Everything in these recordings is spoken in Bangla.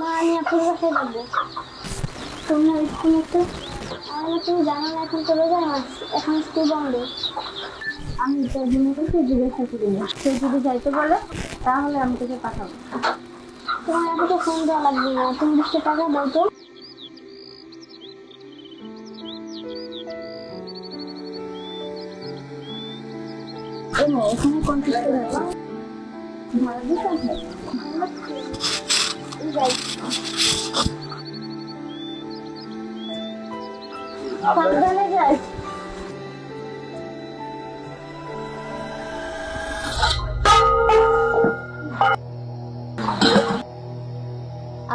মা, আমি আপনার বাসায় যাব? তোমরা স্কুল তো তাহলে তুমি জানো না এখন চলে মাস এখন স্কুল বন্ধ। আমি তার জন্য তোকে জিজ্ঞাসা করি না সে যদি যাইতে বলে, তাহলে আমি তোকে পাঠাবো। তোমার এত ফোন দেওয়া লাগবে না, তুমি বিশটা টাকা দাও তো। এখানে দাও। ভাড়া দিতে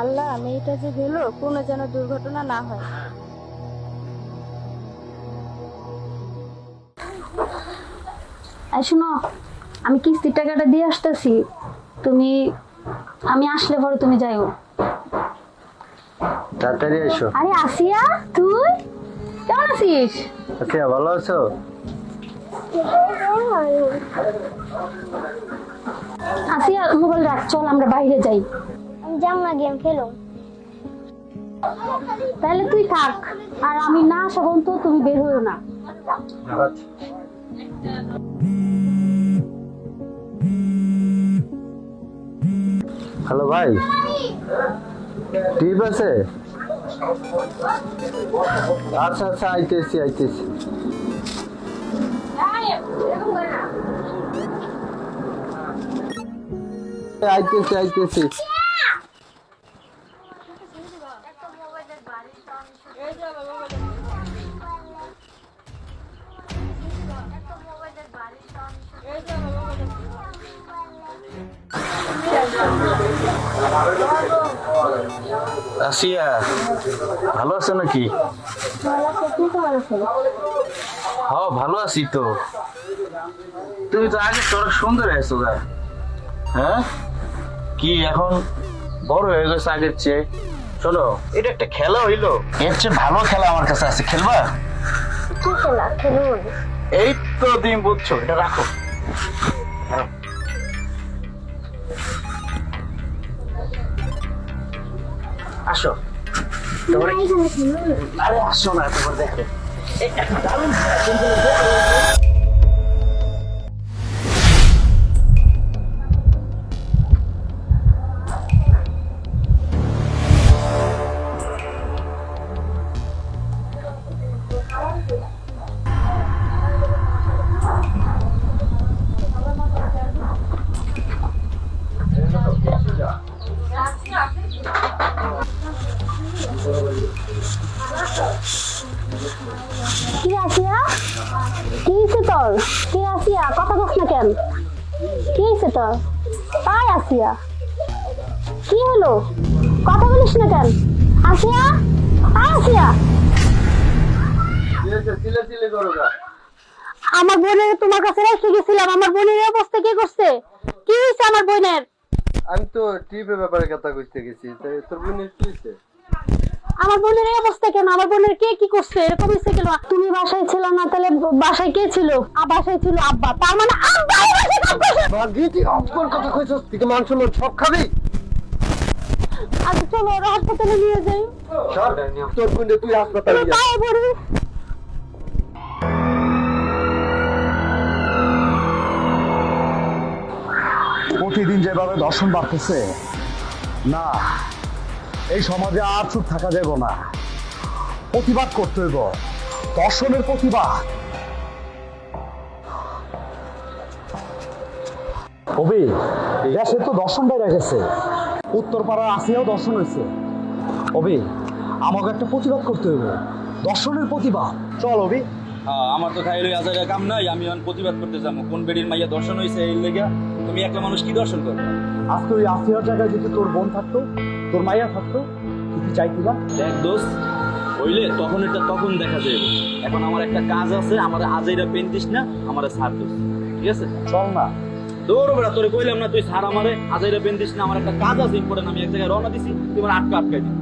আল্লাহ মেয়েটা যে গেল কোনো যেন দুর্ঘটনা না হয়। শোনো আমি কিস্তির টাকাটা দিয়ে আসতেছি। তুমি আমি আসলে পরে তুমি যাইও। তাড়াতাড়ি এসো। আরে আসিয়া তুই? কেমন আছিস? আচ্ছা ভালো আছো? আসিয়া মোবাইল রাখ চল আমরা বাইরে যাই। না গেম খেলো। তাহলে তুই থাক, আর আমি না তুমি বের না। হ্যালো ভাই, টিপ আছে? আচ্ছা আচ্ছা আইতেছি আইতেছি। আইতেছি আইতেছি। আসিয়া ভালো আছো নাকি? হ্যাঁ ভালো আছি তো। তুমি তো আগে তোর সুন্দর আছো গা। হ্যাঁ? কি এখন বড় হয়ে গেছে আগের চেয়ে? শোনো এটা একটা খেলা হইল। এর চেয়ে ভালো খেলা আমার কাছে আছে খেলবা? এই তো তুমি বুঝছ এটা রাখো। আসো। তোমার আরে আসো না তোমার দেখো। কি আসিয়া? কি হয়েছে তোর? কি আসিয়া? কথা বস না কেন? কি হয়েছে তোর? তাই আসিয়া। কি হলো? কথা বলিস না কেন? আসিয়া? তাই আসিয়া। আমার বোনের তোমার কাছে রেখে গেছিলাম। আমার বোনের অবস্থা কি করছে? কি হয়েছে আমার বোনের? আমি তো ট্রিপের ব্যাপারে কথা কইতে গেছি। তাই তোর বোনের কি হয়েছে আমার বোনের এই অবস্থা কেন? আমার বোনের কে কি করছে? এরকম হয়েছে কেন? তুমি বাসায় ছিল না তাহলে বাসায় কে ছিল? আ বাসায় ছিল আব্বা। তার মানে আব্বা। ভাগ্যি তুই অপর কথা কইছস? তুই কি মাংস লোক সব খাবি? আচ্ছা চলো ওরা হাসপাতালে নিয়ে যাই। তোর বোনে তুই হাসপাতালে যা। তাই বলবি প্রতিদিন যেভাবে দর্শন বাড়তেছে না এই সমাজে আর চুপ থাকা যাব না। প্রতিবাদ করতে হইব। দর্শনের প্রতিবাদ। কবি দেশে তো দর্শন বাইরে গেছে। উত্তরপাড়ার আসিয়াও দর্শন হয়েছে অবি আমাকে একটা প্রতিবাদ করতে হইব। দর্শনের প্রতিবাদ। চল অবি আমার তো খাইলে আজারে কাম নাই আমি এখন প্রতিবাদ করতে যাব। কোন বেডির মাইয়া দর্শন হয়েছে এই লেগা? তুমি একলা মানুষ কি দর্শন করবে? আজকে ওই আসিয়ার জায়গায় যদি তোর বোন থাকতো তোর মাইয়া থাকতো তুই কি চাইতি না দেখ দোস্ত হইলে তখন এটা তখন দেখা যাবে এখন আমার একটা কাজ আছে আমার আজ এটা পেন দিস না আমার সার দোস ঠিক আছে? চল না। দৌড় বেড়া তোরে কইলাম না তুই সার আমারে আজ এটা পেন দিস না আমার একটা কাজ আছে ইম্পর্টেন্ট আমি এক জায়গায় রওনা দিছি তুই আমার আটকা আটকাই দিই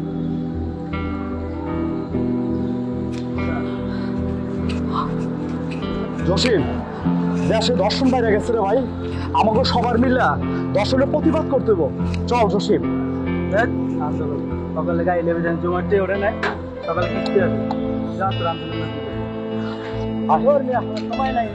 জসিম দেশে দর্শন বাইরে গেছে রে ভাই। আমাকে সবার মিলা দর্শনের প্রতিবাদ করতে চল জসিম। সকালে গাড়ি লেবে যান জমাটে ওঠে নাই সকালে কিস্তি আছে যা, তোর আন্দোলন সময় নাই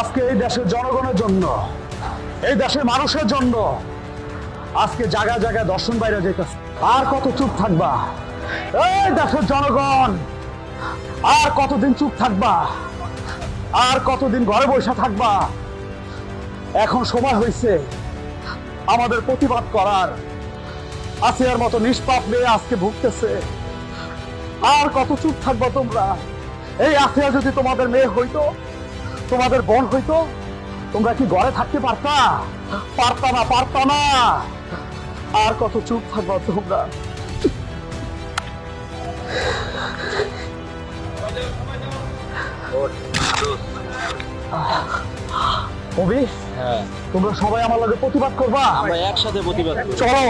আজকে এই দেশের জনগণের জন্য, এই দেশের মানুষের জন্য, আজকে জায়গায় জায়গায় দর্শন বাইরে যেতেছে আর কত চুপ থাকবা? এই দেশের জনগণ, আর কতদিন চুপ থাকবা? আর কতদিন ঘরে বসে থাকবা? এখন সময় হয়েছে আমাদের প্রতিবাদ করার। আসিয়ার মতো নিষ্পাপ মেয়ে আজকে ভুগতেছে। আর কত চুপ থাকবা তোমরা? এই আসিয়া যদি তোমাদের মেয়ে হইতো, তোমাদের বোন হইতো, তোমরা কি ঘরে থাকতে পারতা? পারতা না পারতা না। আর কত চুপ থাকবা তোমরা? কবি হ্যাঁ। তোমরা সবাই আমার লগে প্রতিবাদ করবা? আমরা একসাথে প্রতিবাদ চলো।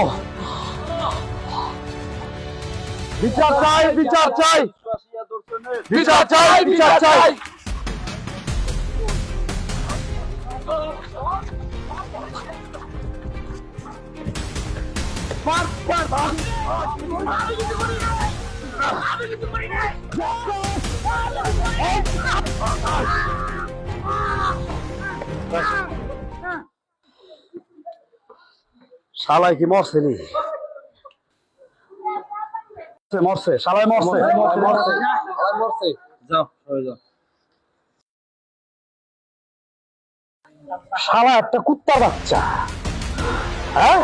বিচার চাই বিচার চাই। বিচার চাই বিচার চাই। শালাই কি মরছে নি? মরছে শালাই মরছে মরছে যাও যাও। শালা একটা কুত্তার বাচ্চা হ্যাঁ?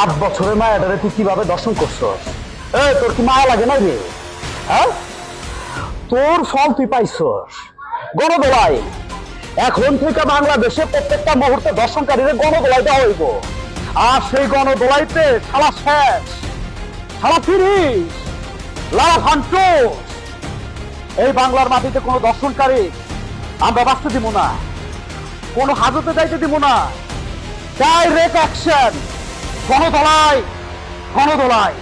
আট বছরের মায়াটারে তুই কীভাবে দর্শন করছ এই, তোর কি মায়া লাগে না রে হ্যাঁ? তোর ফল তুই পাইছস। গণদোলাই। এখন থেকে বাংলাদেশে প্রত্যেকটা মুহূর্তে দর্শনকারীদের গণদোলাই দেওয়া হইব। আর সেই গণদোলাইতে শালা শেষ। শালা ফিরিস লাভ হান্টু এই বাংলার মাটিতে কোনো দর্শনকারী আমরা বাঁচতে দিব না। কোনো হাজতে যাইতে দিব না। ডাইরেক্ট অ্যাকশন গণদোলাই। গণদোলাই।